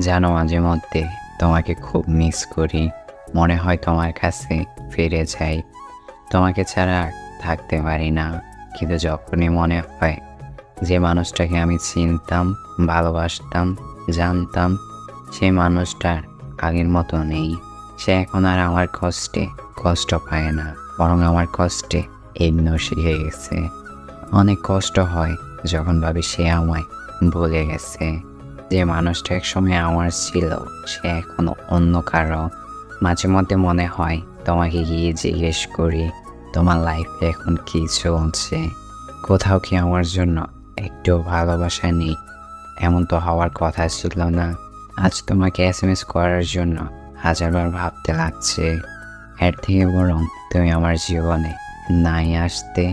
জানো মাঝে মধ্যে তোমাকে খুব মিস করি। মনে হয় তোমার কাছে ফিরে যাই। তোমাকে ছাড়া থাকতে পারি না। কিন্তু যখনই মনে হয় যে মানুষটাকে আমি চিনতাম, ভালোবাসতাম, জানতাম, সেই মানুষটার আগের মতো নেই। সে এখন আর আমার কষ্টে কষ্ট পায় না। বরং আমার কষ্টে এমন শিখে গেছে। অনেক কষ্ট হয় যখন ভাবি সে আমায় ভুলে গেছে। যে মানুষটা একসময় আমার ছিল, সে এখনও অন্য কারও। মাঝে মধ্যে মনে হয়, তোমাকে গিয়ে জিজ্ঞেস করি, তোমার লাইফে এখন কি চলছে? কোথাও কি আমার জন্য একটু ভালোবাসা নেই? এমন তো হওয়ার কথা ছিল না। আজ তোমাকে এস এম এস করার জন্য হাজারবার ভাবতে লাগছে। এর থেকে বরং তুমি আমার জীবনে নাই আসতে।